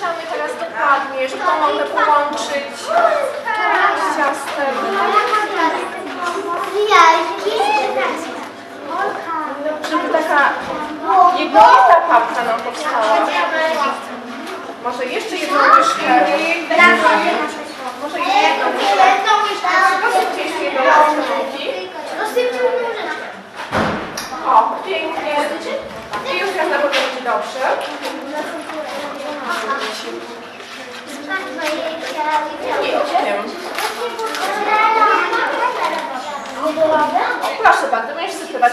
Wymieszamy teraz dokładnie, żeby tą mąkę połączyć z ciastem. Żeby taka jednolita papka nam powstała. Może jeszcze jedną łyżkę. Może jeszcze jedną łyżkę. Posypcie jeszcze jedną łyżkę mąki. O, pięknie. I już teraz na pewno będzie dobrze. Nie, wiem. O, proszę bardzo, będziesz sypywać.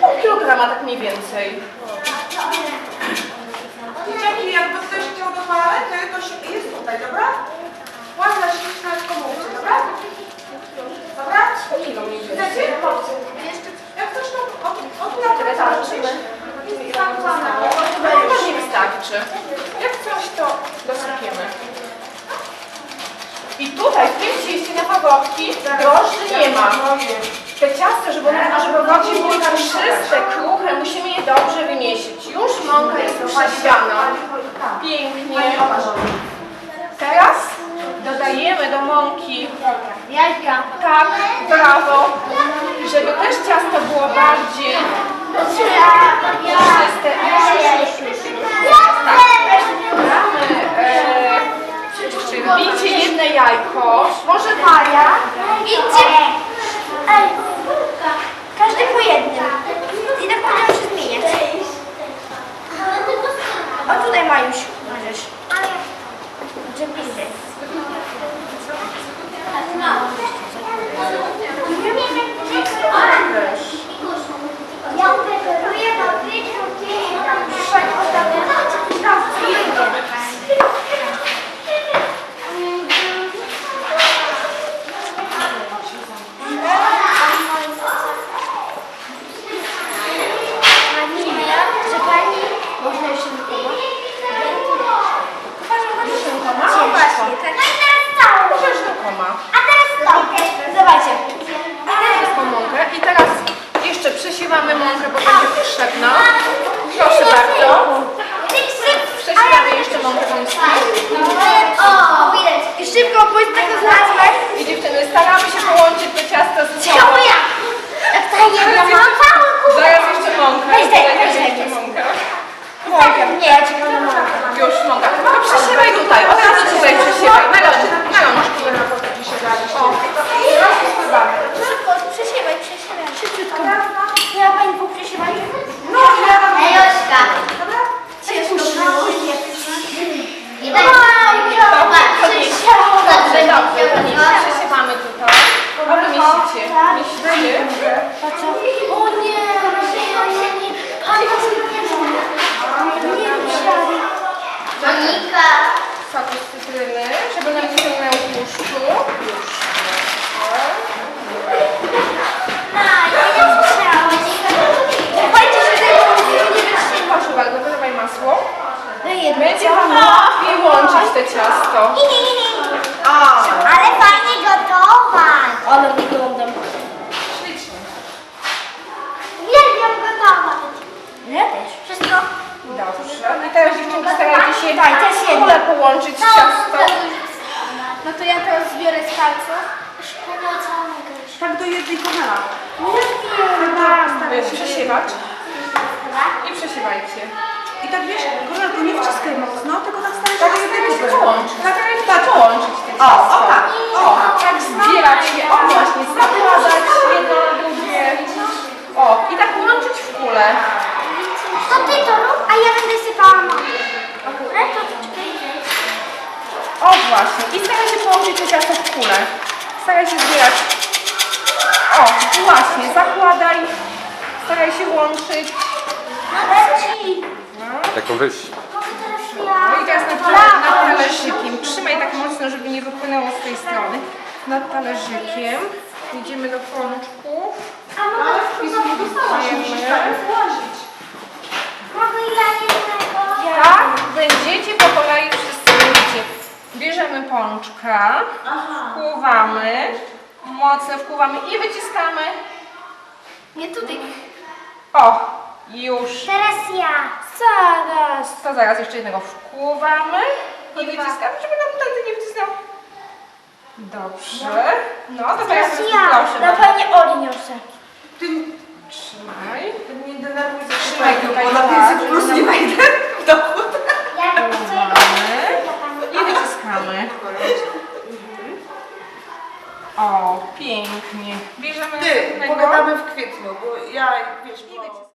Pół kilograma tak mniej więcej. Dzieciaki, jakby ktoś chciał do toalety, to się jest tutaj, dobra? Ładna śliczna komórka, dobra? Dobra? Kilo mniej więcej. Chcecie? Jak ktoś to od, od Tyle starczy. No, może nie wystarczy. Jak coś, to dosypiemy. I tutaj w tym fagotki drożdży nie ma. Te ciasto, żeby one żeby fagotki były tam czyste, kruche, musimy je dobrze wymiesić. Już mąka jest przesiana. Pięknie. Teraz dodajemy do mąki Jajka. tak, brawo, żeby też ciasto było bardziej czyste. Już, już, już, już. Tak. Damy, e, czy wbijcie jedno jajko, może Maja. Idźcie. Każdy po jednym. I tak będziemy się zmieniać. O tutaj Majuś. Możesz. Przepisy. Ja preferuję papryczkę, gdzieś tam Pani Mia, że pani można jeszcze nikogo? No Właśnie, tak. A teraz całą. Możesz rękoma. A teraz to. Zobaczcie. A teraz Tą mąkę. I teraz jeszcze przesiewamy mąkę, bo będzie potrzebna. Proszę bardzo. Przesiewamy jeszcze mąkę wąską. O, widać. I szybko, bo jest taka nazwa. I dziewczyny, staramy się połączyć to ciasto z Czemu sobą. ja? Jak ta jedna kubek. Zaraz jeszcze mąkę. Weź daj, weź daj. Nie, ja czekam na mąkę. Już mąka. No przesiewaj tutaj. Od razu tutaj przesiewaj. Na rączki. Na rączki. O, teraz rozpływamy. Szybko, przesiewaj, przesiewaj. Szybciutko. Ja pani po przesiewaniu? No, ja mam... Ej, Ośka. Dobra? Ciężko. I To, to nie. Dobrze, dobrze. Przesiewamy tutaj. A wy mieścicie. Mieścicie. O nie, nie, nie, nie. Pani nie musiała. Monika. Sok z cytryny, żeby nam nie ciągnęło tłuszczu. Już. Proszę bardzo, wylewaj masło. Będzie wam łatwiej łączyć te ciasto. Ale fajnie gotować. Ale wyglądam. Ślicznie. Uwielbiam gotować. Ja też. Wszystko? Dobrze. I teraz dziewczynki starajcie się Daj, też w ogóle połączyć ciasto. No to ja teraz zbiorę z palców. Tak do jednej kanała. Przesiewać. I przesiewajcie. I tak wiesz, Kornelku, nie wciskaj mocno, tylko tak staraj się Tak do jednej staraj się kubek. połączyć. Tak, Tak połączyć te ciasto. tak, o. Tak zbierać je, o właśnie, zakładać jedno na drugie. O, i tak łączyć w kulę. To ty to rób, a ja będę sypała mąkę. Dobra, to czekaj. O właśnie. I staraj się połączyć te ciasto w kulę. Staraj się zbierać. O, właśnie, zakładaj. Staraj się łączyć. Taką wyś. No i teraz nad, nad talerzykiem. Trzymaj tak mocno, żeby nie wypłynęło z tej strony. Nad talerzykiem. Idziemy do pączków. A mogę Wpisujemy. Mogę ja jednego? Tak, będziecie rączka, Aha. mocno wpływamy i wyciskamy. Nie tutaj. O, już. Teraz ja. Zaraz. To zaraz jeszcze jednego wpływamy i Dwa. wyciskamy, żeby nam tędy nie wcisnął. Dobrze. No, to teraz Teraz ja. Na pewno pani Oli niosę. Ty Trzymaj. nie denerwuj. Trzymaj, bo na tak, 500 plus nie wejdę. pięknie. Bierzemy Ty, pogadamy w kwietniu, bo ja, wiesz, bo...